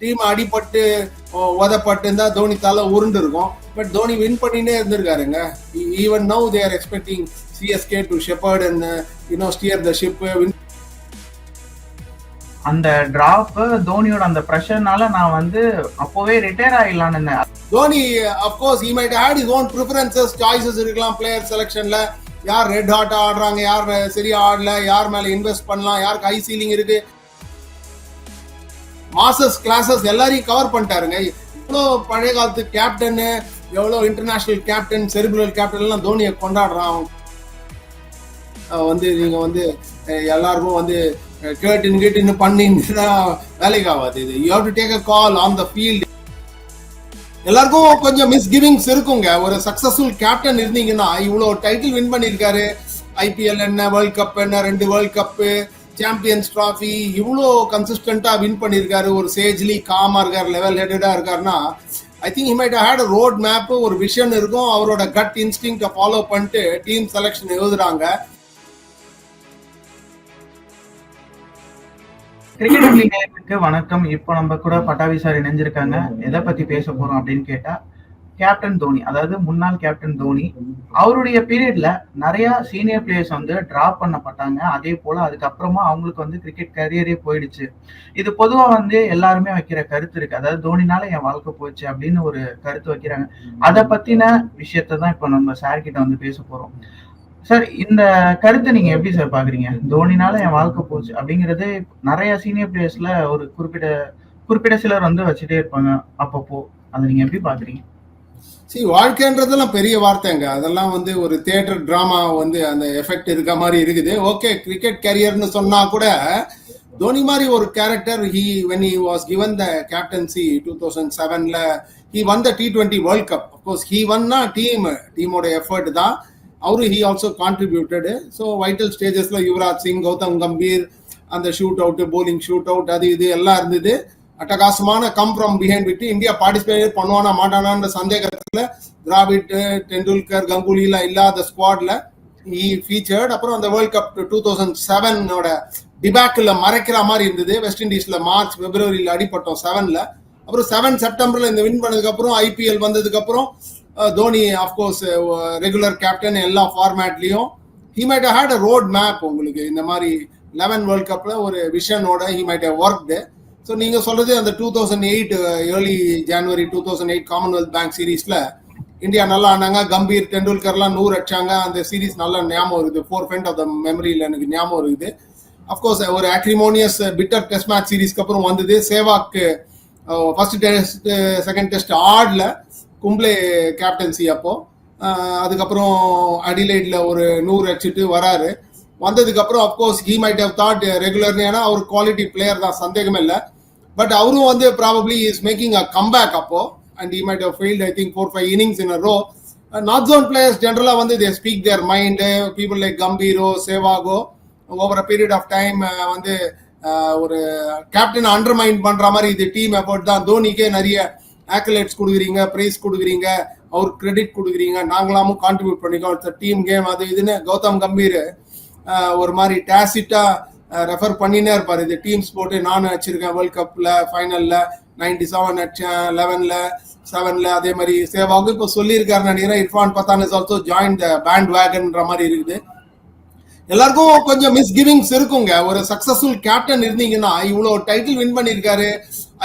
Team அடிபட்டு உதப்பட்டு இருந்தா தோனி தலை உருண்டு இருக்கும் பட் தோனி வின் பண்ணினே இருந்திருக்காருங்க. Even now they are expecting CSK to shepherd and you know steer the ship win அந்த டிராப் தோனியோட அந்த ப்ரெஷர்னால நான் வந்து அப்போவே retire ஆயிடலான்னு Dhoni of course he might had his own preferences choices இருக்கலாம் பிளேயர் செலெக்ஷன்ல யார் ரெட் ஹாட் ஆடுறாங்க யார் சரியா ஆடல யார் மேல இன்வெஸ்ட் பண்ணலாம் யாருக்கு ஹை சீலிங் இருக்கு. மாசஸ் கிளாஸஸ் எல்லாரையும் கவர் பண்ணிட்டாருங்க. இவ்வளோ பழைய காலத்து கேப்டனு எவ்வளோ இன்டர்நேஷனல் கேப்டன் செரிபுரல் கேப்டன் எல்லாம் தோனியை கொண்டாடுறான். வந்து நீங்க வந்து எல்லாருக்கும் வந்து அஹ் கேட்டுன்னு கேட்டுன்னு பண்ணிங்கன்னா வேலைக்கு ஆகாது இது. You have to take a call on the field எல்லாருக்கும் கொஞ்சம் மிஸ்கிவிங்ஸ் இருக்குங்க. ஒரு சக்சஸ்ஃபுல் கேப்டன் இருந்தீங்கன்னா இவ்வளோ டைட்டில் வின் பண்ணியிருக்காரு. ஐபிஎல் என்ன வேர்ல்ட் கப் என்ன ரெண்டு வேர்ல்ட் கப்பு சாம்பியன்ஸ் ட்ராஃபி இவ்வளோ கன்சிஸ்டண்டா வின் பண்ணியிருக்காரு ஒரு சேஜ்லி காமா இருக்கார் லெவல் ஹெடடா இருக்காருன்னா I think he might had road map ஒரு விஷன் இருக்கும். அவரோட கட் இன்ஸ்டிங் ஃபாலோ பண்ணிட்டு டீம் செலெக்ஷன் எழுதுறாங்க. கிரிக்கெட் நேயர்களுக்கு வணக்கம். இப்போ நம்ம கூட பட்டாபி சார் இணைஞ்சிருக்காங்க. எதை பத்தி பேச போறோம் அப்படின்னு கேட்டா கேப்டன் தோனி அதாவது முன்னாள் கேப்டன் தோனி அவருடைய பீரியட்ல நிறைய சீனியர் பிளேயர்ஸ் வந்து டிராப் பண்ணப்பட்டாங்க. அதே போல அதுக்கப்புறமா அவங்களுக்கு வந்து கிரிக்கெட் கரியரே போயிடுச்சு. இது பொதுவா வந்து எல்லாருமே வைக்கிற கருத்து இருக்கு. அதாவது தோனினால என் வாழ்க்கை போச்சு அப்படின்னு ஒரு கருத்து வைக்கிறாங்க. அதை பத்தின விஷயத்தை தான் இப்போ நம்ம சார் கிட்ட வந்து பேச போறோம். சார் இந்த கருத்தை நீங்க எப்படி சார் பாக்குறீங்க? தோனினால என் வாழ்க்கை போச்சு அப்படிங்கிறது நிறைய சீனியர் பிளேயர்ஸ்ல ஒரு குறிப்பிட்ட குறிப்பிட்ட சிலர் வந்து வச்சுட்டே இருப்பாங்க. அப்பப்போ அதை நீங்க எப்படி பாக்குறீங்க? சரி வாழ்க்கைன்றதெல்லாம் பெரிய வார்த்தைங்க. அதெல்லாம் வந்து ஒரு தியேட்டர் டிராமா வந்து அந்த எஃபெக்ட் இருக்க மாதிரி இருக்குது. ஓகே கிரிக்கெட் கரியர்னு சொன்னா கூட தோனி மாதிரி ஒரு character he when he was given the captaincy two thousand செவன்ல ஹி வந்த T twenty world cup of course he வன்னா team டீமோட எஃபர்ட் தான். அவரு he also contributed so vital ஸ்டேஜஸ்ல Yuvraj Singh Gautam Gambhir அந்த shoot out bowling shoot out அது இது எல்லாம் இருந்தது. அட்டகாசமான கம் ஃப்ரம் பிஹைண்ட் விட்டு இந்தியா பார்ட்டிசிபேட் பண்ணுவானா மாட்டானான்ற சந்தேகத்துல திராவிட் டெண்டுல்கர் கங்குலி இல்லாத ஸ்குவாட்ல ஃபீச்சர்ட் அப்புறம் அந்த வேர்ல்ட் கப் டூ தௌசண்ட் செவனோட டிபேக்கில் மறைக்கிற மாதிரி இருந்தது. வெஸ்ட் இண்டீஸ்ல மார்ச் பிப்ரவரியில் அடிப்பட்டோம் செவன்ல அப்புறம் செவன் செப்டம்பர்ல இந்த வின் பண்ணதுக்கப்புறம் ஐபிஎல் வந்ததுக்கப்புறம் தோனி ஆஃப்கோர்ஸ் ரெகுலர் கேப்டன் எல்லா ஃபார்மேட்லேயும் he might had a road map உங்களுக்கு. இந்த மாதிரி லெவன் வேர்ல்ட் கப்பில் ஒரு விஷனோட ஹி மைட் ஒர்க் ஸோ நீங்கள் சொல்றது அந்த two thousand eight early January two thousand eight Commonwealth bank சீரீஸில் இந்தியா நல்லா ஆனாங்க. கம்பீர் டெண்டுல்கர்லாம் நூறு அடிச்சாங்க. அந்த சீரீஸ் நல்லா ஞாபகம் இருக்குது ஃபோர் ஃபென்ட் ஆஃப் த மெமரியில் எனக்கு ஞாபகம் இருக்குது அஃப்கோர்ஸ் ஒரு ஆக்ரிமோனியஸ் பிட்டர் டெஸ்ட் மேட்ச் சீரீஸ்க்கு அப்புறம் வந்தது. சேவாக்கு ஃபர்ஸ்ட் டெஸ்ட் செகண்ட் டெஸ்ட் ஆடில். கும்ப்ளே கேப்டன்சி அப்போது uh, அதுக்கப்புறம் அடிலைட்ல ஒரு நூறு அடிச்சுட்டு வராரு. வந்ததுக்கு அப்புறம் of course he might have thought ரெகுலர்னு ஏன்னா அவர் குவாலிட்டி பிளேயர் தான் சந்தேகமே இல்லை. பட் அவரும் வந்து probably is making a comeback அப்போ and he might have failed I think four five innings in a row north zone players ஜென்ரலாக வந்து they speak their mind people like கம்பீரோ சேவாகோ over a period of time வந்து eh, ஒரு captain undermine பண்ணுற மாதிரி இது team effort தான். தோனிக்கே நிறைய ஆக்கலேட்ஸ் கொடுக்குறீங்க ப்ரைஸ் கொடுக்குறீங்க அவர் கிரெடிட் கொடுக்குறீங்க. நாங்களாமும் கான்ட்ரிபியூட் பண்ணிக்கோம் டீம் கேம் அது இதுன்னு கௌதம் கம்பீர் ஒரு மாதிரி டேசிட்டா ரெஃபர் பண்ணினே இருப்பார். இது டீம்ஸ் போட்டு நானும் வச்சிருக்கேன் வேர்ல்ட் கப்ல ஃபைனல்ல நைன்டி செவன் அடிச்சேன் லெவன்ல செவன்ல அதே மாதிரி சேவாவுக்கு இப்போ சொல்லியிருக்காரு நினைக்கிறேன் Irfan Pathan is also join the band வேகன்ற மாதிரி இருக்குது. எல்லாருக்கும் கொஞ்சம் மிஸ்கிவிங்ஸ் இருக்குங்க. ஒரு சக்சஸ்ஃபுல் கேப்டன் இருந்தீங்கன்னா இவ்வளோ டைட்டில் வின் பண்ணியிருக்காரு.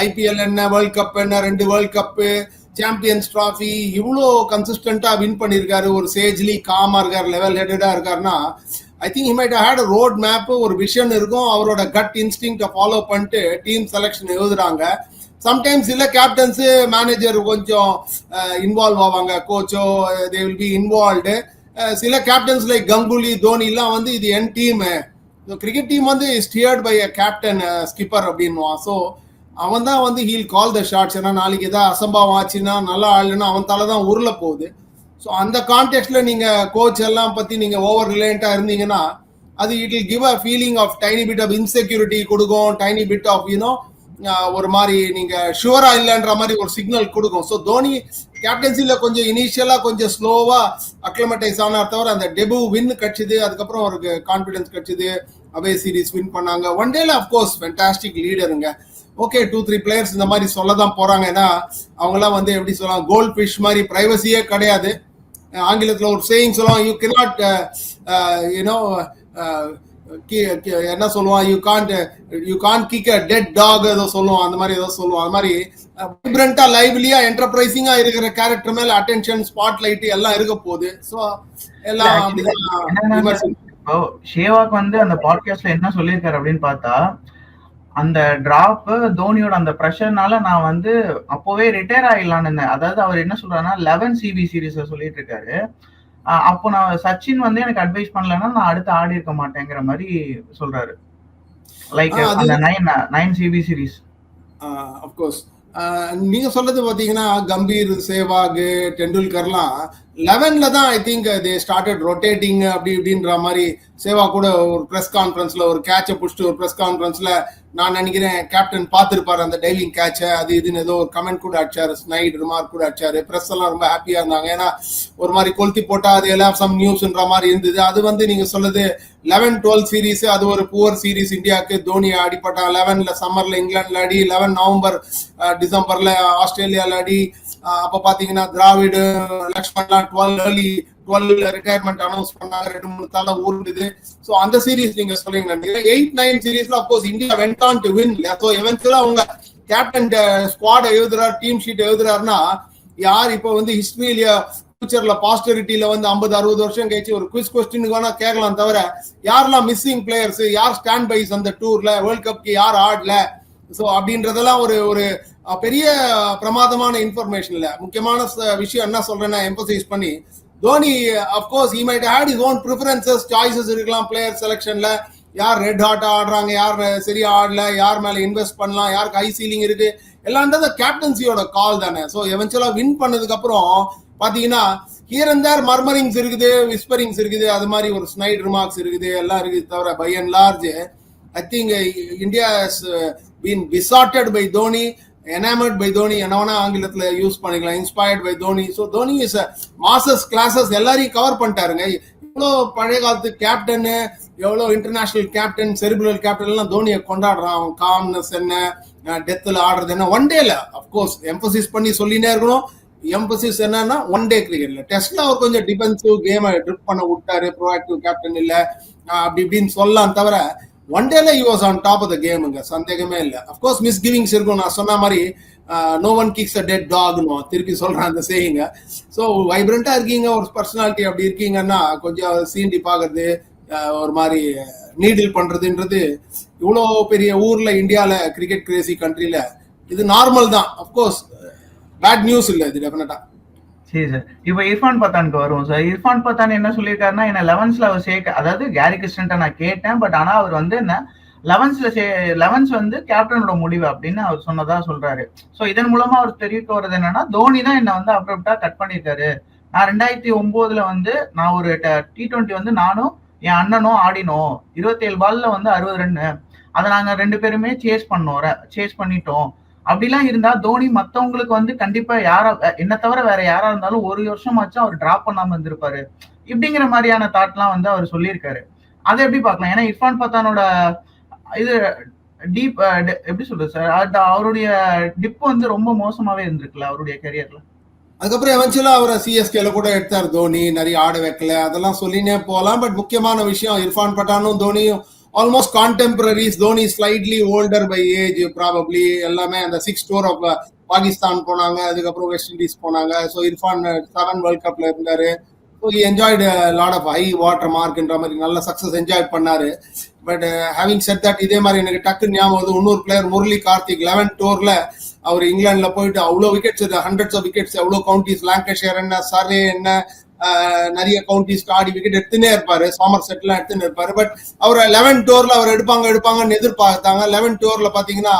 ஐபிஎல் என்ன வேர்ல்ட் கப் என்ன ரெண்டு வேர்ல்ட் கப்பு சாம்பியன்ஸ் ட்ராஃபி இவ்வளோ கன்சிஸ்டண்டா வின் பண்ணியிருக்காரு. ஒரு சேஜ்லி காமா இருக்காரு லெவல் ஹெடடா இருக்காருன்னா I think he might had road map ஒரு விஷன் இருக்கும் அவரோட கட் இன்ஸ்டிங் ஃபாலோ பண்ணிட்டு டீம் செலெக்ஷன் எழுதுறாங்க. சம்டைம்ஸ் இல்லை கேப்டன்ஸு மேனேஜர் கொஞ்சம் இன்வால்வ் ஆவாங்க கோச்சோ தே வில் பி இன்வால்வ்டு சில கேப்டன்ஸ் லைக் கங்குலி தோனிலாம் வந்து இது என் டீமு கிரிக்கெட் டீம் வந்து steered by a captain skipper அப்படின்வான் so அவன் தான் வந்து ஹீல் கால் த ஷார்ட்ஸ் ஏன்னா நாளைக்கு ஏதாவது அசம்பாவம் ஆச்சுன்னா நல்லா ஆடலன்னா அவன் தலை தான் உருள போகுது. ஸோ அந்த கான்டெக்ட்ல நீங்க கோச் எல்லாம் பத்தி நீங்க ஓவர் ரிலேண்டா இருந்தீங்கன்னா அது it'll give a feeling of tiny bit of insecurity கொடுக்கும் tiny bit of you know ஒரு மாதிரி நீங்க ஷுவரா இல்லைன்ற மாதிரி ஒரு சிக்னல் கொடுக்கும். ஸோ தோனி கேப்டன்சில கொஞ்சம் இனிஷியலா கொஞ்சம் ஸ்லோவா அக்ளமடைஸ் ஆனார் தவிர அந்த டெபு வின் கட்சிது அதுக்கப்புறம் அவருக்கு கான்பிடன்ஸ் கட்சிது அவே சீரிஸ் வின் பண்ணாங்க. ஒன் டேல அப்கோர்ஸ் ஃபென்டாஸ்டிக் லீடருங்க ஓகே டூ த்ரீ பிளேயர்ஸ் இந்த மாதிரி சொல்ல தான் போறாங்க. ஏன்னா அவங்கெல்லாம் வந்து எப்படி சொல்லலாம் கோல்ட் ஃபிஷ் மாதிரி பிரைவசியே கிடையாது. ஆங்கிலத்துல ஒரு சேயிங் சொல்லுவாங்க யூ கெனாட் யூனோ என்ன சொல்லுவான் you can't you can kick a dead dog ஏதோ சொல்லுவான் அந்த மாதிரி ஏதோ சொல்லுவான் அந்த மாதிரி வைப்ரண்டா லைவ்லியா என்டர்பிரைசிங்கா இருக்கிற கேரக்டர் மேல அட்டென்ஷன் ஸ்பாட் லைட் எல்லாம் இருக்க போகுது. ஸோ எல்லாம் விமர்சனம். வந்து அந்த பாட்காஸ்ட்ல என்ன சொல்லியிருக்காரு அப்படின்னு பார்த்தா அந்த டிராப் தோனியோட அந்த ப்ரெஷர்னால நான் வந்து அப்போவே ரிட்டையர் ஆயிடலான்னு இருந்தேன். அதாவது அவர் என்ன சொல்றாருன்னா லெவன் சிபி சீரீஸ் சொல்லிட்டு இருக்காரு. அப்போ நான் சச்சின் வந்து எனக்கு அட்வைஸ் பண்ணலன்னா நான் அடுத்து ஆடி இருக்க மாட்டேங்கிற மாதிரி சொல்றாரு. லைக் அந்த nine nine CB series of course நீங்க சொல்றது பாத்தீங்கன்னா கம்பீர் சேவாக் டெண்டுல்கர்லாம் லெவன்ல தான் I think they started rotating அப்படி இப்படின்ற மாதிரி சேவா கூட ஒரு பிரஸ் கான்ஃபரன்ஸ்ல ஒரு கேட்சை புடிச்சிட்டு ஒரு பிரஸ் கான்ஃபரன்ஸ்ல நான் நினைக்கிறேன் கேப்டன் பார்த்துருப்பார் அந்த டைவிங் கேட்சை அது இதுன்னு ஏதோ ஒரு கமெண்ட் கூட அடிச்சாரு ஸ்னைட் ரிமார்க் கூட அடிச்சாரு பிரஸ் எல்லாம் ரொம்ப ஹாப்பியா இருந்தாங்க. ஏன்னா ஒரு மாதிரி கொளுத்தி போட்டா அது எல்லாம் சம் நியூஸ்ன்ற மாதிரி இருந்தது. அது வந்து நீங்க சொல்லுது லெவன் டுவெல் சீரீஸ் அது ஒரு புவர் சீரீஸ் இந்தியாவுக்கு. தோனி அடிப்பட்டான் லெவன்ல சம்மர்ல இங்கிலாந்துல அடி லெவன் நவம்பர் டிசம்பரில் டிசம்பர்ல ஆஸ்திரேலியால அடி. அஹ், அப்ப பாத்தீங்கன்னா Dravid லக்ஷ்மண்லாம் twelve early twelve retirement announce பண்ணாங்க ரெண்டு மூணு தலை ஊருது ஸோ அந்த சீரீஸ் நீங்க சொல்றீங்க எயிட் நைன் சீரீஸ்ல of course India went on to win so எவென்ச்சுவலா அவங்க கேப்டன் ஸ்குவாட் எழுதுறாரு டீம் ஷீட் எழுதுறாருன்னா யார் இப்போ வந்து ஹிஸ்டரியில ஃபியூச்சர்ல பாஸ்டரிட்டியில வந்து ஐம்பது அறுபது வருஷம் கழிச்சு ஒரு குவிஸ் கொஸ்டினுக்கு வேணா கேட்கலாம் தவிர யாரெல்லாம் மிஸ்ஸிங் பிளேயர்ஸ் யார் ஸ்டாண்ட் பைஸ் அந்த டூர்ல வேர்ல்ட் கப்க்கு யார் ஆடல? ஸோ அப்படின்றதெல்லாம் ஒரு ஒரு பெரிய பிரமாதமான இன்ஃபர்மேஷன் இல்ல முக்கியமான விஷயம் என்ன சொல்றேன்னா எம்பசைஸ் பண்ணி Dhoni of course he might had his own preferences choices இருக்கலாம் பிளேயர் செலெக்ஷனில் யார் ரெட் ஹாட்டாக ஆடுறாங்க யார் சரியா ஆடல யார் மேலே இன்வெஸ்ட் பண்ணலாம் யாருக்கு ஹை சீலிங் இருக்கு எல்லாம்ன்றது கேப்டன்சியோட கால் தானே. ஸோ எவென்ச்சுவலாக வின் பண்ணதுக்கப்புறம் பார்த்தீங்கன்னா ஹியர் அண்ட் தேர் மர்மரிங்ஸ் இருக்குது விஸ்பரிங்ஸ் இருக்குது அது மாதிரி ஒரு ஸ்னைட் ரிமார்க்ஸ் இருக்குது எல்லாம் இருக்குது. தவிர by and large I think India been wizarded by Dhoni enamoured by Dhoni என்ன ஆங்கிலத்தில் யூஸ் பண்ணிக்கலாம். Inspired by Dhoni so Dhoni is masses classes எல்லாரையும் கவர் பண்ணிட்டாருங்க. இவ்வளோ பழைய காலத்து கேப்டனு எவ்வளோ இன்டர்நேஷனல் கேப்டன் செரிபுலர் கேப்டன்லாம் தோனியை கொண்டாடுறான். அவன் காம்னஸ் என்ன டெத்தில் ஆடுறது என்ன? ஒன் டேல அஃப்கோர்ஸ் எம்பசிஸ் பண்ணி சொல்லினே இருக்கணும். எம்பசிஸ் என்னன்னா ஒன் டே கிரிக்கெட்ல டெஸ்ட்ல அவர் கொஞ்சம் டிஃபென்சிவ் கேமை ட்ரிப் பண்ண விட்டாரு. ப்ரோஆக்டிவ் கேப்டன் இல்லை. அப்படி இப்படின்னு சொல்லலாம் தவிர ஒன் டேல you was on top of the கேமுங்க சந்தேகமே இல்லை. அஃப்கோர்ஸ் மிஸ் கிவிங்ஸ் இருக்கும். நான் சொன்ன மாதிரி no one kicks a dead டாக்னு திருப்பி சொல்கிறேன் அந்த செய்யுங்க ஸோ வைப்ரண்ட்டாக இருக்கீங்க ஒரு பர்சனாலிட்டி அப்படி இருக்கீங்கன்னா கொஞ்சம் சீண்டி பார்க்கறது uh, ஒரு மாதிரி uh, நீடில் பண்ணுறதுன்றது இவ்வளோ பெரிய ஊரில் இந்தியாவில் கிரிக்கெட் கிரேசி கண்ட்ரியில் இது நார்மல் தான். அஃப்கோர்ஸ் பேட் நியூஸ் இல்லை இது டெஃபினட்டாக சரி சார். இப்போ இர்ஃபான் பத்தானுக்கு வருவோம். சார் இர்ஃபான் பத்தான் என்ன சொல்லியிருக்காருன்னா என்ன லெவன்ஸ்ல அவர் சேர்க்க அதாவது கேரி கிறிஸ்டன்ட்ட நான் கேட்டேன் பட் ஆனா அவர் வந்து என்ன லெவன்ஸ்ல சே லெவன்ஸ் வந்து கேப்டனோட முடிவு அப்படின்னு அவர் சொன்னதா சொல்றாரு. சோ இதன் மூலமா அவர் தெரிவிக்க வர்றது என்னன்னா தோனி தான் என்ன வந்து அப்ரப்டா கட் பண்ணியிருக்காரு. நான் ரெண்டாயிரத்தி ஒன்பதுல வந்து நான் ஒரு டி டுவெண்ட்டி வந்து நானும் என் அண்ணனும் ஆடினோம். இருபத்தேழு பால்ல வந்து அறுபது ரன்னு அதை நாங்க ரெண்டு பேருமே சேஸ் பண்ணோம் சேஸ் பண்ணிட்டோம். அப்படிலாம் இருந்தா தோனி மத்தவங்களுக்கு வந்து கண்டிப்பா யாரா என்ன தவிர வேற யாரா இருந்தாலும் ஒரு வருஷமாச்சும் அவர் டிராப் பண்ணாம இருந்திருப்பாரு. இப்படிங்கிற மாதிரியான தாட்லாம் வந்து அவர் சொல்லியிருக்காரு. அதை எப்படி பார்க்கலாம்? ஏன்னா இர்ஃபான் பத்தானோட இது டீப் எப்படி சொல்றது சார் அது அவருடைய டிப் வந்து ரொம்ப மோசமாவே இருந்திருக்குல்ல அவருடைய கரியர்ல அதுக்கப்புறம் எவென்ச்சுவலா அவரை சிஎஸ்கேல கூட எடுத்தார் தோனி நிறைய ஆட வைக்கல அதெல்லாம் சொல்லினே போகலாம். பட் முக்கியமான விஷயம் இர்ஃபான் பட்டானும் தோனியும் almost contemporaries Dhoni slightly older by age probably எல்லாமே அந்த சிக்ஸ் டோர் ஆஃப் பாகிஸ்தான் போனாங்க அதுக்கப்புறம் வெஸ்ட் இண்டீஸ் போனாங்க. ஸோ இர்ஃபான் செவன் வேர்ல்ட் கப்ல இருந்தாரு. So enjoyed lot of high water மார்க்ன்ற மாதிரி நல்ல சக்ஸஸ் என்ஜாய் பண்ணாரு. பட் ஹேவிங் செட் தட் இதே மாதிரி எனக்கு டக்கு ஞாபகம் வருது. இன்னொரு பிளேயர் முரளி கார்த்திக் லெவன் டோர்ல அவர் இங்கிலாந்துல போயிட்டு அவ்வளோ விக்கெட்ஸ் ஹண்ட்ரட்ஸ் ஆஃப் விக்கெட்ஸ் எவ்வளோ கவுண்டிஸ் லாங்கஷேர் என்ன சரே என்ன நிறைய கவுண்டிஸ் ஆடி விக்கெட் எடுத்துனே இருப்பாரு. சாமர் செட்லாம் எடுத்துன்னு இருப்பாரு. பட் அவர் லெவன் டோர்ல அவர் எடுப்பாங்க எடுப்பாங்கன்னு எதிர்பார்த்தாங்க. லெவன் டோர்ல பாத்தீங்கன்னா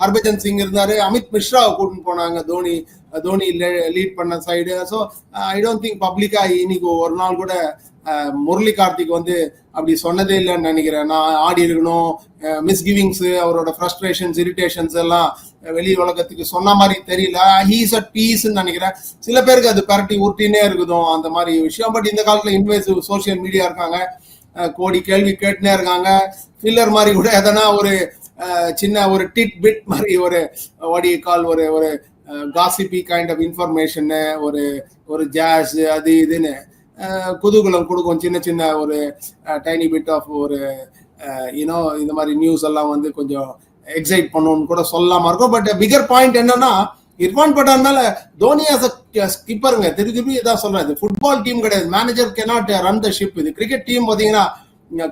ஹர்பஜன் சிங் இருந்தாரு. அமித் மிஸ்ராவை கூட்டின்னு போனாங்க தோனி. தோனி லீட் பண்ண side so I don't think பப்ளிக்கா இன்னைக்கு ஒரு நாள் கூட முரளி கார்த்திக் வந்து அப்படி சொன்னதே இல்லைன்னு நினைக்கிறேன். நான் ஆடி இருக்கணும் மிஸ்கிவிங்ஸ் அவரோட ஃப்ரஸ்ட்ரேஷன்ஸ் இரிட்டேஷன்ஸ் எல்லாம் வெளி உலகத்துக்கு சொன்ன மாதிரி தெரியல. ஹீஸ் அட் பீஸ்ன்னு நினைக்கிறேன். சில பேருக்கு அது பரட்டி உருட்டினே இருக்குதும் அந்த மாதிரி விஷயம். பட் இந்த காலத்தில் இன்வேசிவ் சோசியல் மீடியா இருக்காங்க. கோடி கேள்வி கேட்டுனே இருக்காங்க. ஃபில்லர் மாதிரி கூட எதனா ஒரு சின்ன ஒரு டிட் பிட் மாதிரி ஒரு வாடி கால் ஒரு ஒரு காசிபி கைண்ட் ஆஃப் இன்ஃபர்மேஷன் ஒரு ஒரு ஜாஸ் அது இதுன்னு. குதூகலம் கொடுக்கும். சின்ன சின்ன ஒரு டைனி பிட் ஆஃப் ஒரு யூனோ இந்த மாதிரி நியூஸ் எல்லாம் வந்து கொஞ்சம் எக்ஸைட் பண்ணணும்னு கூட சொல்லாம இருக்கும். பட் பிகர் பாயிண்ட் என்னன்னா இர்ஃபான் பட்டான் மேல தோனி ஆஸ் ஸ்கிப்பருங்க திருப்பி திருப்பி இதான் சொல்றேன். இது ஃபுட்பால் டீம் கிடையாது. Manager cannot run the ship இது கிரிக்கெட் டீம் பாத்தீங்கன்னா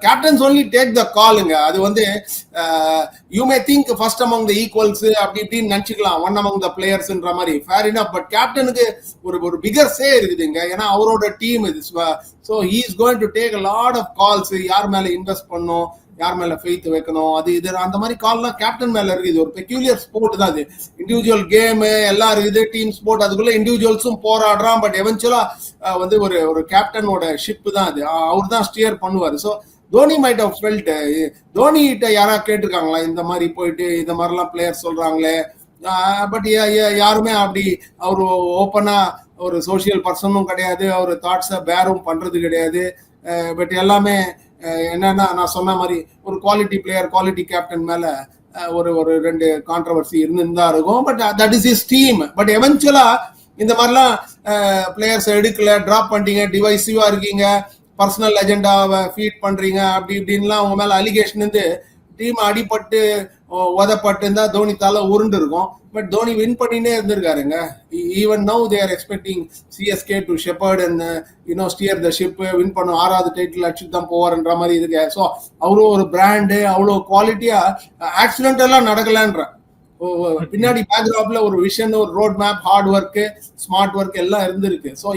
கேப்டன்ஸ் ஒன்லி டேக் த காலுங்க அது வந்து you may think first among the equals அப்படி இப்படின்னு நினச்சிக்கலாம். ஒன் அமங் த பிளேயர்ஸ்ன்ற மாதிரி. ஃபேர் இனப் பட் கேப்டனுக்கு ஒரு ஒரு பிகர் சே இருக்குதுங்க. ஏன்னா அவரோட டீம் இது. So he is going to take lot of calls யார் மேலே இன்வெஸ்ட் பண்ணும்? யார் மேல ஃபெய்த் வைக்கணும்? அது இது அந்த மாதிரி கால்லாம் கேப்டன் மேல இருக்கு. இது ஒரு பெக்யூலியர் ஸ்போர்ட் தான் அது. இண்டிவிஜுவல் கேம் எல்லாம் இருக்குது டீம் ஸ்போர்ட் அதுக்குள்ள இண்டிவிஜுவல்ஸும் போராடுறான். பட் எவென்ச்சுவலா வந்து ஒரு ஒரு கேப்டனோட ஷிப் தான் அது. அவர் தான் ஸ்டியர் பண்ணுவார். So Dhoni might have felt Dhoni கிட்ட யாரா கேட்டிருக்காங்களா? இந்த மாதிரி போயிட்டு இந்த மாதிரிலாம் பிளேயர் சொல்றாங்களே. பட் யாருமே அப்படி அவர் ஓப்பனா ஒரு சோஷியல் பர்சனும் கிடையாது. அவர் தாட்ஸை பேரும் பண்றது கிடையாது. பட் எல்லாமே என்னன்னா நான் சொன்ன மாதிரி ஒரு குவாலிட்டி பிளேயர் குவாலிட்டி கேப்டன் மேல ஒரு ஒரு ரெண்டு கான்ட்ரவர்சி இருந்துன்னு தான் இருக்கும் but that is is team but எவென்ச்சுவலா இந்த மாதிரிலாம் பிளேயர்ஸ் எடுக்கல டிராப் பண்ணிட்டீங்க டிவைசிவா இருக்கீங்க பர்சனல் அஜெண்டாவை ஃபீட் பண்றீங்க அப்படி இப்படின்லாம் உங்க மேல அலிகேஷன் இருந்து டீம் அடிபட்டு உதப்பட்டு இருந்தா தோனி தலை உருண்டு இருக்கும் பட் தோனி வின் பண்ணினே இருந்திருக்காருங்க. Even now they're expecting CSK to shepherd and you know steer the ship win பண்ணும் ஆறாவது டைட்டில் அடிச்சுட்டு தான் போவார்ன்ற மாதிரி இருக்கு. ஸோ அவ்வளோ ஒரு பிராண்டு அவ்வளோ குவாலிட்டியா ஆக்சிடென்ட் எல்லாம் நடக்கலான்ற. பின்னாடி பேக்ராப்ல ஒரு விஷன் ஒரு road map hard work smart work எல்லாம் இருந்திருக்கு. ஸோ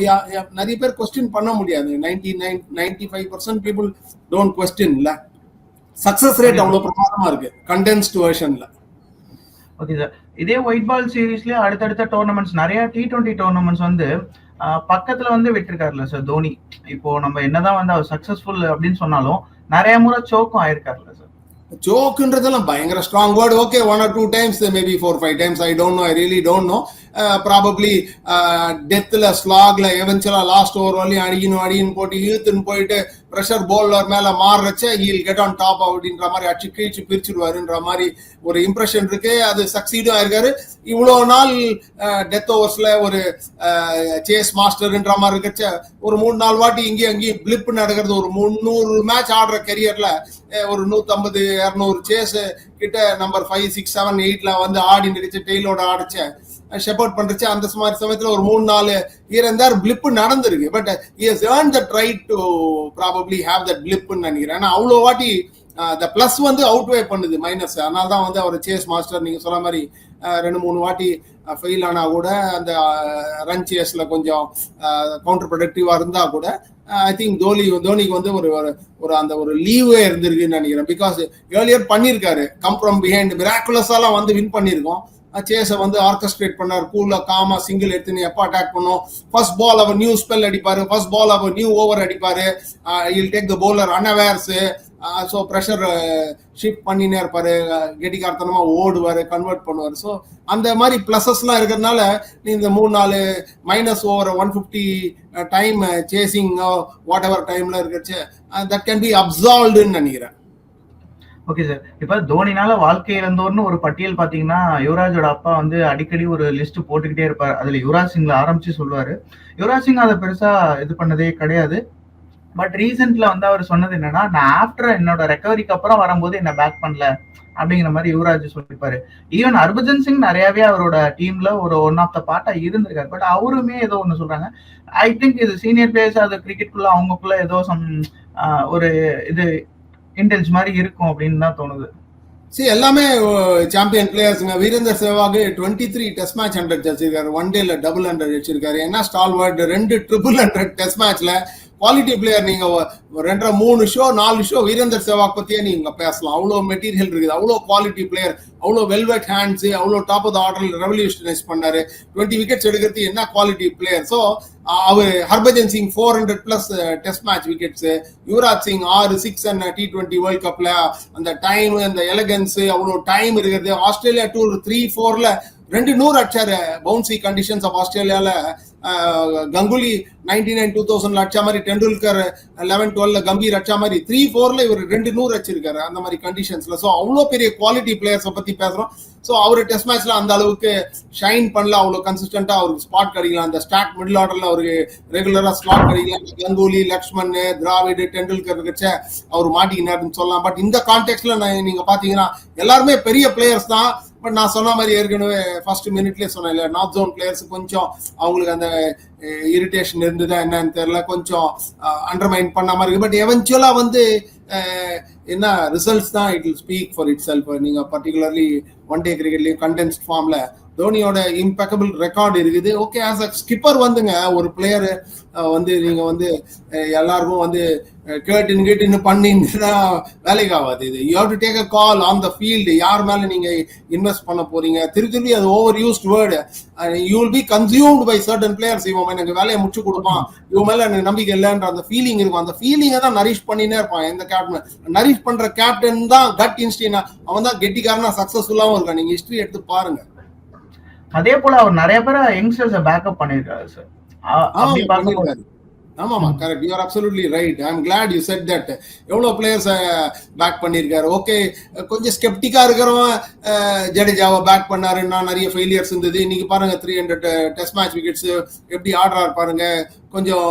நிறைய பேர் கொஸ்டின் பண்ண முடியாது. Ninety nine ninety five percent people don't question இல்லை சக்சஸ் ரேட் அவ்வளவு பிரமாதமா இருக்கு. கண்டென்ஸ்ட் வெர்ஷன்ல ஓகே சார் இதே ஒயிட் பால் சீரீஸ்லயே அடுத்தடுத்த டோர்னமெண்ட்ஸ் நிறைய டி டுவெண்ட்டி டோர்னமெண்ட்ஸ் வந்து பக்கத்துல வந்து விட்டுருக்காருல்ல சார் தோனி. இப்போ நம்ம என்னதான் வந்து அவர் சக்சஸ்ஃபுல் அப்படின்னு சொன்னாலும் நிறைய முறை சோக்கும் ஆயிருக்காருல்ல சார் ஜோக்குன்றதெல்லாம் பயங்கர strong word okay one or two times maybe four five times I don't know I really don't know probably டெத்தில் ஸ்லாக்ல எவென்ச்சுவலாக லாஸ்ட் ஓவர் வரையும் அடிக்கணும் அடிக்கணும் போட்டு இழுத்துன்னு போயிட்டு ப்ரெஷர் பவுலர் மேலே மாறுறச்ச ஹீல் கெட் ஆன் டாப் அப்படின்ற மாதிரி அடிச்சு கிழிச்சு பிரிச்சுடுவாருன்ற மாதிரி ஒரு இம்ப்ரெஷன் இருக்கு அது சக்சீடும் ஆயிருக்காரு இவ்வளோ நாள் uh, டெத் ஓவர்ஸில் ஒரு uh, சேஸ் மாஸ்டர்ன்ற மாதிரி இருக்கச்ச ஒரு மூணு நாலு வாட்டி இங்கேயும் அங்கேயும் பிளிப் நடக்கிறது ஒரு முந்நூறு மேட்ச் ஆடுற கரியரில் ஒரு நூற்றம்பது இரநூறு சேஸ் கிட்ட நம்பர் ஃபைவ் சிக்ஸ் செவன் எயிட்டில் வந்து ஆடி நடிச்சு டெய்லோட ஆடிச்சேன் ஷெப்பர்ட் பண்றச்சு. அந்த மாதிரி சமயத்துல ஒரு மூணு நாலு இருந்தார். பிளிப்பு நடந்திருக்கு. But is earned that right to probably have that பிளிப்புன்னு நினைக்கிறேன். ஏன்னா அவ்வளோ வாட்டி த ப்ளஸ் வந்து அவுட் வே பண்ணுது மைனஸ் அதனால தான் வந்து அவர் சேஸ் மாஸ்டர் நீங்க சொன்ன மாதிரி ரெண்டு மூணு வாட்டி ஃபெயில் ஆனா கூட அந்த ரன் சேஸ்ல கொஞ்சம் கவுண்டர் ப்ரொடக்டிவா இருந்தா கூட ஐ திங்க் தோனி தோனிக்கு வந்து ஒரு ஒரு- ஒரு அந்த ஒரு லீவே இருந்திருக்குன்னு நினைக்கிறேன். பிகாஸ் ஏர்லியர் பண்ணியிருக்காரு கம் ஃப்ரம் பிஹைண்ட் மிராக்குலஸாலாம் வந்து வின் பண்ணியிருக்கோம் சேஸை வந்து ஆர்கஸ்ட்ரேட் பண்ணார். கூலா காமா சிங்கிள் எடுத்துன்னு எப்போ அட்டாக் பண்ணும்? ஃபர்ஸ்ட் பால் அவர் நியூ ஸ்பெல் அடிப்பார். ஃபர்ஸ்ட் பால் அவர் நியூ ஓவர் அடிப்பார். He'll take the bowler unawares so pressure shift பண்ணினே இருப்பார். கெட்டிக்கார்த்தனமாக ஓடுவாரு கன்வெர்ட் பண்ணுவார். ஸோ அந்த மாதிரி ப்ளஸஸ்லாம் இருக்கிறதுனால நீ இந்த மூணு நாலு minus over one fifty time chasing what ever டைமில் இருக்கச்சு தட் கேன் பி அப்சால்வ்டுன்னு நினைக்கிறேன். ஓகே சார் இப்ப தோனினால வாழ்க்கை இழந்தோர்னு ஒரு பட்டியல் பாத்தீங்கன்னா யுவராஜோட அப்பா வந்து அடிக்கடி ஒரு லிஸ்ட் போட்டுக்கிட்டே இருப்பாரு. அதுல யுவராஜ் சிங்ல ஆரம்பிச்சு சொல்லுவாரு யுவராஜ் சிங் அதை பெருசா இது பண்ணதே கிடையாது. பட் ரீசெண்ட்ல வந்து அவர் சொன்னது என்னன்னா நான் ஆஃப்டர் என்னோட ரெக்கவரிக்கு அப்புறம் வரும்போது என்ன பேக் பண்ணல. அப்படிங்கிற மாதிரி யுவராஜ் சொல்லியிருப்பாரு ஈவன் ஹர்பஜன் சிங் நிறையவே அவரோட டீம்ல ஒரு ஒன் ஆஃப் த பார்ட்டா இருந்திருக்காரு. பட் அவருமே ஏதோ ஒன்று சொல்றாங்க. ஐ திங்க் இது சீனியர் பிளேயர்ஸ் அது கிரிக்கெட்குள்ள அவங்களுக்குள்ள ஏதோ சம் ஒரு இது இன்டென்ஸ் மாதிரி இருக்கும் அப்படின்னு தான் தோணுது. சி எல்லாமே champion பிளேயர்ஸுங்க Virender Sehwag twenty three test match hundred வச்சிருக்காரு ஒன் டேல டபுள் ஹண்ட்ரட் வச்சிருக்காரு என்ன ஸ்டால்வர்ட் ரெண்டு ட்ரிபிள் ஹண்ட்ரட் டெஸ்ட் மேட்ச்ல குவாலிட்டி பிளேயர் நீங்க ரெண்டரை மூணு ஷோ நாலு ஷோ வீரேந்தர் சேவாக் பத்தியே நீங்க பேசலாம். அவ்வளோ மெட்டீரியல் இருக்குது. அவ்வளோ குவாலிட்டி பிளேயர் அவ்வளோ வெல்வெட் ஹேண்ட்ஸ் அவ்வளோ top of the order revolutionise பண்ணாரு. டுவெண்ட்டி விக்கெட்ஸ் எடுக்கிறது என்ன குவாலிட்டி பிளேயர் ஸோ அவர் Harbhajan Singh four hundred plus test match wickets Yuvraj Singh ஆறு six and T twenty world கப்ல அந்த டைம் அந்த எலகன்ஸ் அவ்வளோ டைம் இருக்கிறது. ஆஸ்திரேலியா டூர் த்ரீ ஃபோர்ல ரெண்டு நூறு அடிச்சாரு. பவுன்சி கண்டிஷன்ஸ் ஆஃப் ஆஸ்திரேலியால கங்குலி நைன்டி நைன் டூ தௌசண்ட்ல அடிச்சா மாதிரி டெண்டுல்கர் லெவன் டுவெல்ல கம்பீர் அடிச்சா மாதிரி த்ரீ ஃபோர்ல இவர் ரெண்டு நூறு அடிச்சிருக்காரு. அந்த மாதிரி கண்டிஷன்ஸ்ல ஸோ அவ்வளோ பெரிய குவாலிட்டி பிளேயர்ஸை பத்தி பேசுறோம். ஸோ அவர் டெஸ்ட் மேட்ச்ல அந்த அளவுக்கு ஷைன் பண்ணல அவ்வளோ கன்சிஸ்டண்டா அவருக்கு ஸ்பாட் கிடைக்கலாம் அந்த ஸ்டாக் மிடில் ஆர்டர்ல அவருக்கு ரெகுலரா ஸ்லாட் கிடைக்கலாம் கங்குலி லக்ஷ்மண் திராவிடு டெண்டுல்கர் வச்ச அவர் மாட்டிக்கினாருன்னு சொல்லலாம். பட் இந்த கான்டெக்ட்ல நான் நீங்க பாத்தீங்கன்னா எல்லாருமே பெரிய பிளேயர்ஸ் தான். பட் நான் சொன்ன மாதிரி ஏற்கனவே ஃபர்ஸ்ட் மினிட்லேயே சொன்னேன் இல்லை நார்த் ஜோன் பிளேயர்ஸ் கொஞ்சம் அவங்களுக்கு அந்த இரிட்டேஷன் இருந்ததா என்னன்னு தெரியல. கொஞ்சம் அண்டர்மைன் பண்ண மாதிரி இருக்கு. பட் எவென்ச்சுவலாக வந்து என்ன ரிசல்ட்ஸ் தான் it will speak for itself நீங்கள் பர்டிகுலர்லி ஒன் டே கிரிக்கெட்லேயும் கண்டென்ஸ்ட் ஃபார்மில் தோனியோட இம்பெக்கபிள் ரெக்கார்டு இருக்குது. ஓகே ஆஸ் அ ஸ்கிப்பர் வந்துங்க ஒரு பிளேயர் வந்து நீங்கள் வந்து எல்லாருக்கும் வந்து கேட்டுன்னு கேட்டுன்னு பண்ணிங்கன்னா வேலைக்கு ஆகாது இது. You have to take a call on the field யார் மேலே நீங்கள் இன்வெஸ்ட் பண்ண போறீங்க? திருப்பி திருப்பி அது over used word you will be consumed by certain players இவன் எனக்கு வேலையை முடிச்சு கொடுப்பான். இவன் மேலே எனக்கு நம்பிக்கை இல்லைன்ற அந்த ஃபீலிங் இருக்கும். அந்த ஃபீலிங்கை தான் நரிஷ் பண்ணினே இருப்பான். எந்த கேப்டன் நரிஷ் பண்ற கேப்டன் தான் கட் இன்ஸ்டின் அவன் தான் கெட்டிக்காரனா சக்சஸ்ஃபுல்லாவும் இருக்கான். நீங்க ஹிஸ்டரி எடுத்து பாருங்க. அதே போல அவர் நிறைய பேரை யங்ஸ்டர்ஸ் பேக்கப் பண்ணிருக்காரு சார் ஆமாமா correct you are absolutely right I am glad you said that எவ்வளவு பிளேயர்ஸ் பேக் பண்ணிருக்காரு. ஓகே கொஞ்சம் ஸ்கெப்டிக்கா இருக்கிறவன் ஜடேஜாவை பேக் பண்ணாருன்னா நிறைய ஃபெயிலியர்ஸ் இருந்தது. இன்னைக்கு பாருங்க three hundred test match wickets எப்படி ஆடுறாரு பாருங்க. கொஞ்சம்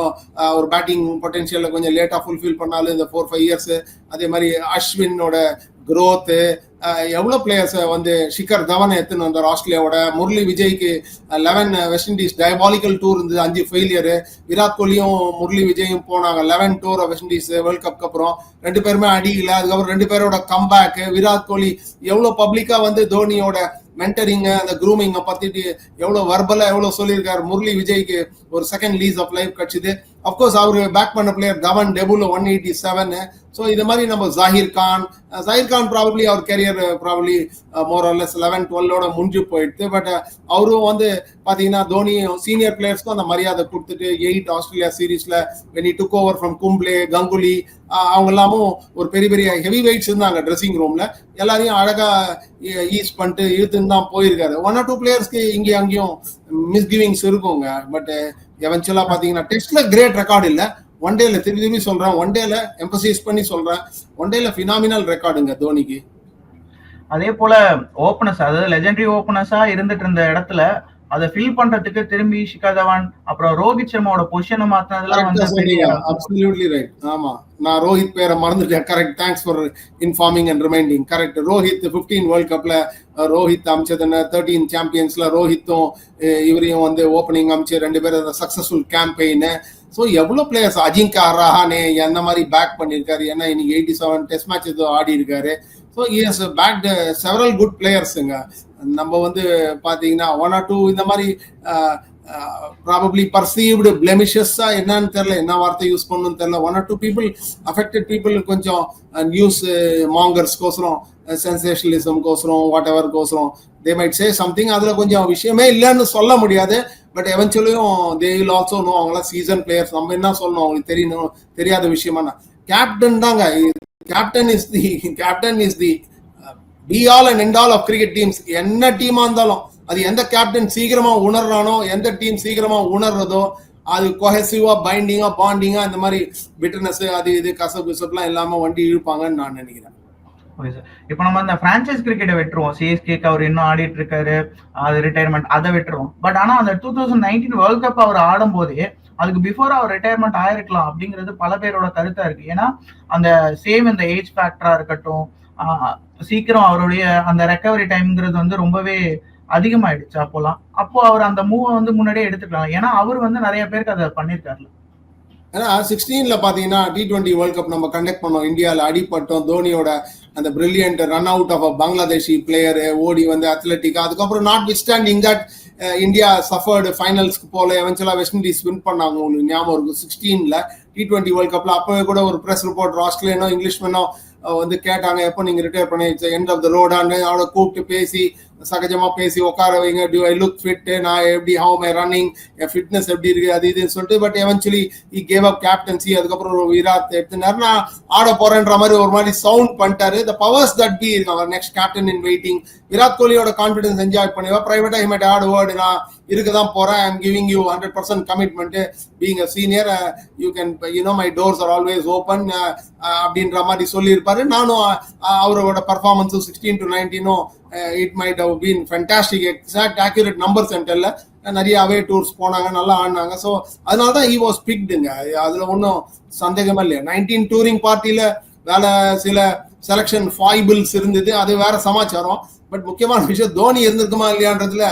ஒரு பேட்டிங் பொட்டன்ஷியல்ல கொஞ்சம் லேட்டா ஃபுல்ஃபில் பண்ணாலும் இந்த ஃபோர் ஃபைவ் இயர்ஸ் அதே மாதிரி அஸ்வினோட குரோத்து எவ்வளோ பிளேயர்ஸை வந்து ஷிகர் தவன் எடுத்துன்னு வந்தார் ஆஸ்திரேலியாவோட. முரளி விஜய்க்கு eleven West Indies diabolical tour இருந்தது அஞ்சு ஃபெயிலியரு விராட் கோலியும் முரளி விஜயும் போனாங்க. Eleven tour West Indies world கப்க்கு அப்புறம். ரெண்டு பேருமே அடியில் அதுக்கப்புறம் ரெண்டு பேரோட கம்பேக்கு விராட் கோலி எவ்வளோ பப்ளிக்காக வந்து தோனியோட மென்டரிங் அந்த க்ரூமிங்கை பற்றிட்டு எவ்வளோ வர்பலாக எவ்வளோ சொல்லியிருக்காரு. முரளி விஜய்க்கு ஒரு செகண்ட் லீஸ் ஆஃப் லைஃப் கிடச்சிது. அப்கோர்ஸ் அவர் பேக் பண்ண player Dhawan debut one eighty seven so இது மாதிரி நம்ம ஜாகிர் கான் ஜாகிர் கான் ப்ராபப்ளி அவர் கெரியர் ப்ராபப்ளி மோர் லெவன் டுவெல்லோட முடிஞ்சு போயிடுது. பட் அவரும் வந்து பார்த்தீங்கன்னா தோனி சீனியர் பிளேயர்ஸ்க்கும் அந்த மரியாதை கொடுத்துட்டு எயிட் ஆஸ்திரேலியா சீரீஸில் when he took over from Kumble Ganguly அவங்க எல்லாமும் ஒரு பெரிய பெரிய ஹெவி வெயிட்ஸ் இருந்தாங்க ட்ரெஸ்ஸிங் ரூமில் எல்லாரையும் அழகாக ஈஸ் பண்ணிட்டு இழுத்துன்னு தான் போயிருக்காரு. ஒன் ஆர் டூ பிளேயர்ஸ்க்கு இங்கே அங்கேயும் மிஸ்கிவிங்ஸ் இருக்குங்க. பட் எவென்ச்சுவலா பாத்தீங்கன்னா டெஸ்ட்ல கிரேட் ரெக்கார்டு இல்ல. ஒன் டேல திரும்பி திரும்பி சொல்றேன். ஒன் டேல எம்பசைஸ் பண்ணி சொல்றேன். ஒன் டேல பினாமினல் ரெக்கார்டுங்க தோனிக்கு. அதே போல ஓபனர்ஸ் அதாவது லெஜெண்டரி ஓப்பனர்ஸா இருந்துட்டு இருந்த இடத்துல அதை ஃபில் பண்றதுக்கு திரும்பி ஷிகர் தவான் அப்புறம் ரோஹித் சர்மாவோட பொசிஷனை ரைட் ஆமா. நான் ரோஹித் பேரை மறந்துட்டேன். Correct thanks for informing and reminding correct Rohit 15 world கப்ல ரோஹித் அமைச்சதுன்னு தேர்ட்டீன் சாம்பியன்ஸ்ல ரோஹித்தும் இவரையும் வந்து ஓப்பனிங் அமைச்சு ரெண்டு பேரும் சக்சஸ்ஃபுல் கேம்பெயின் ஸோ எவ்வளோ பிளேயர்ஸ் அஜிங்கா ரஹானே என்ன மாதிரி பேக் பண்ணியிருக்காரு? ஏன்னா இன்னைக்கு எயிட்டி செவன் டெஸ்ட் மேட்ச் ஆடி இருக்காரு so is back several good பிளேயர்ஸுங்க நம்ம வந்து பார்த்தீங்கன்னா ஒன் ஆர் டூ இந்த மாதிரி ப்ராபப்ளி பர்சீவ்டு பிளெமிஷஸா என்னன்னு தெரியல என்ன வார்த்தை யூஸ் பண்ணணும்னு தெரியல. One or two people affected people கொஞ்சம் நியூஸ் மாங்கர்ஸ்க்கோசரம் சென்சேஷனலிசம்கோசரம் வாட் எவர் கோசரம் தே மைட் சே சம்திங் அதில் கொஞ்சம் விஷயமே இல்லைன்னு சொல்ல முடியாது. பட் எவென்ச்சுவலியும் தே வில் ஆல்சோ நோ அவங்களாம் சீசன் பிளேயர்ஸ் நம்ம என்ன சொல்லணும்? அவங்களுக்கு தெரியணும் தெரியாத விஷயமா கேப்டன் தாங்க. Captain is the captain is the be all and end all of cricket teams என்ன டீமா இருந்தாலும் அது எந்த கேப்டன் சீக்கிரமா உணர்றானோ எந்த டீம் சீக்கிரமா உணர்றதோ அது கொஹெசிவா பைண்டிங்கா பாண்டிங்கா இந்த மாதிரி பிட்டர்னஸ் அது இது கசப்பு கசப்புலாம் இல்லாம வண்டி இழுப்பாங்கன்னு நான் நினைக்கிறேன். ஓகே சார் இப்போ நம்ம அந்த பிரான்சைஸ் கிரிக்கெட்டை விட்டுருவோம். சிஎஸ்கேக்கு அவர் இன்னும் ஆடிட்டு இருக்காரு. அது ரிட்டையர்மெண்ட் அதை விட்டுருவோம். பட் ஆனா அந்த two thousand nineteen world cup அவர் ஆடும் போதே அதுக்கு பிஃபோர் அவர் ரிட்டையர்மெண்ட் ஆயிருக்கலாம் அப்படிங்கிறது பல பேரோட கருத்தா இருக்கு. ஏன்னா அந்த சேம் இந்த ஏஜ் ஃபேக்டரா இருக்கட்டும் சீக்கிரம் அவருடைய அந்த ரெக்கவரி டைம்ங்கிறது வந்து ரொம்பவே அதிகமாயிடுச்சு அப்போலாம். அப்போ அவர் அந்த மூவை வந்து முன்னாடியே எடுத்துக்கலாம். ஏன்னா அவர் வந்து நிறைய பேருக்கு அதை பண்ணியிருக்காருல. ஏன்னா சிக்ஸ்டீன்ல பாத்தீங்கன்னா டி டுவெண்ட்டி வேர்ல்ட் கப் நம்ம கண்டக்ட் பண்ணோம். இந்தியாவில் அடிப்பட்டோம் தோனியோட அந்த brilliant run out of a Bangladeshi player ஓடி வந்து அத்லட்டிக் அதுக்கப்புறம் notwithstanding that India suffered ஃபைனல்ஸ்க்கு போல எவென்ச்சுவலா வெஸ்ட் இண்டீஸ் வின் பண்ணாங்க. உங்களுக்கு ஞாபகம் இருக்கும். சிக்ஸ்டீன்ல டி டுவெண்ட்டி வேர்ல்ட் கப்ல அப்பவே கூட ஒரு பிரஸ் ரிப்போர்ட் ஆஸ்திரேலியனோ இங்கிலீஷ்மேனோ வந்து கேட்டாங்க எப்போ நீங்க ரிட்டையர் பண்ணி எண்ட் ஆஃப் த ரோடான்னு அவளை கூப்பிட்டு பேசி சகஜமா பேசி உட்கார வைங்க டு ஐ லுக் ஃபிட் நான் எப்படி ஹவு மை ரன்னிங் என் ஃபிட்னஸ் எப்படி இருக்கு அது இதுன்னு சொல்லிட்டு but eventually he gave up captaincy அதுக்கப்புறம் ஒரு விராட் எடுத்துனாரு நான் ஆட போறேன்ற மாதிரி ஒரு மாதிரி சவுண்ட் பண்ணிட்டாரு the powers that be our next captain in waiting Virat கோலியோட confidence enjoy பண்ணுவேன் பிரைவேட்டா ஹிமேட் ஆட் வேர்டு நான் இருக்க தான் போறேன் I'm giving you hundred percent commitment being a senior you can you know my doors are always open அப்படின்ற மாதிரி சொல்லியிருப்பாரு. நானும் அவரோட பர்ஃபார்மன்ஸும் sixteen to நைன்டீனும் it might have been fantastic exact accurate number சென்டரில் நிறைய அவே டூர்ஸ் போனாங்க நல்லா ஆடினாங்க. ஸோ அதனால தான் ஈ வாஸ் பிக்டுங்க அதில் ஒன்றும் சந்தேகமே இல்லையா. நைன்டீன் டூரிங் பார்ட்டியில் வேற சில செலக்ஷன் ஃபாய்பிள்ஸ் இருந்தது. அது வேற சமாச்சாரம். பட் முக்கியமான விஷயம் தோனி இருந்திருக்குமா இல்லையான்றதுல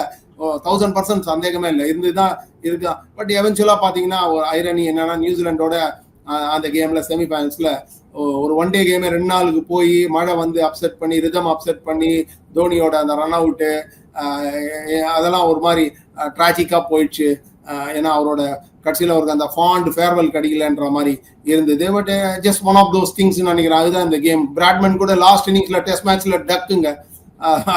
தௌசண்ட் பர்சன்ட் சந்தேகமே இல்லை. இருந்து தான் இருக்கா பட் எவென்ச்சுவலாக பார்த்தீங்கன்னா ஒரு ஐரணி என்னன்னா நியூசிலாண்டோட அந்த கேம்ல செமிஃபைனல்ஸ்ல ஒரு ஒன் டே கேமே ரெண்டு நாளுக்கு போய் மழை வந்து அப்செட் பண்ணி ரிதம் அப்செட் பண்ணி தோனியோட அந்த ரன் அவுட்டு அதெல்லாம் ஒரு மாதிரி ட்ராஜிக்காக போயிடுச்சு. ஏன்னா அவரோட கடைசியில் அவருக்கு அந்த ஃபாண்ட் ஃபேர்வெல் கிடைக்கலன்ற மாதிரி இருந்தது. But just one of those things நினைக்கிறேன். அதுதான் இந்த கேம் பிராட்மேன் கூட லாஸ்ட் இன்னிங்ஸில் டெஸ்ட் மேட்ச்சில் டக்குங்க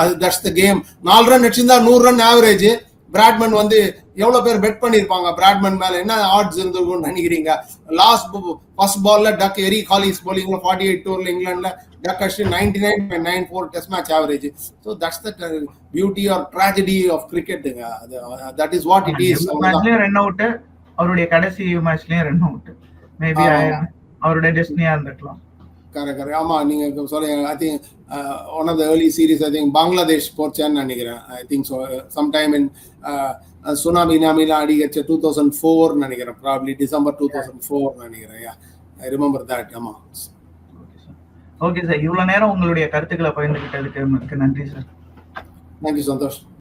அது தட்ஸ் த கேம் நாலு ரன் அடிச்சிருந்தா நூறு ரன் ஆவரேஜ் பிராட்மேன் வந்து எவ்வளவு பேர் பெட் பண்ணிருப்பாங்க பிராட்மன் மேல என்ன ஆட்ஸ் இருந்திருக்கும்னு நினைக்கிறீங்க? லாஸ்ட் ஃபர்ஸ்ட் பால்ல டக் எரி காலிஸ் போலிங்ல ஃபார்ட்டி எயிட் டூர்ல இங்கிலாந்துல டக் அடிச்சு ninety nine point nine four test match average so that's the beauty or tragedy of கிரிக்கெட்டுங்க that is what it is run out அவருடைய கடைசி மேட்ச்லயும் ரன் அவுட் மேபி. அவருடைய டெஸ்டினியா இருந்திருக்கலாம். கரெக்ட் கரெக்ட் ஆமா நீங்க சொல்லுங்க I think one of the early series I think Bangladesh போச்சேன்னு நினைக்கிறேன். I think so sometime in tsunami நாமிலாம் அடிக்கச்ச two thousand four நினைக்கிறேன். Probably December two thousand four நினைக்கிறேன். ஐ ரிமெம்பர் தட் ஆமா. ஓகே சார் இவ்வளவு நேரம் உங்களுடைய கருத்துக்களை பகிர்ந்துகிட்டதுக்கு நன்றி சார் தேங்க்யூ சந்தோஷ்.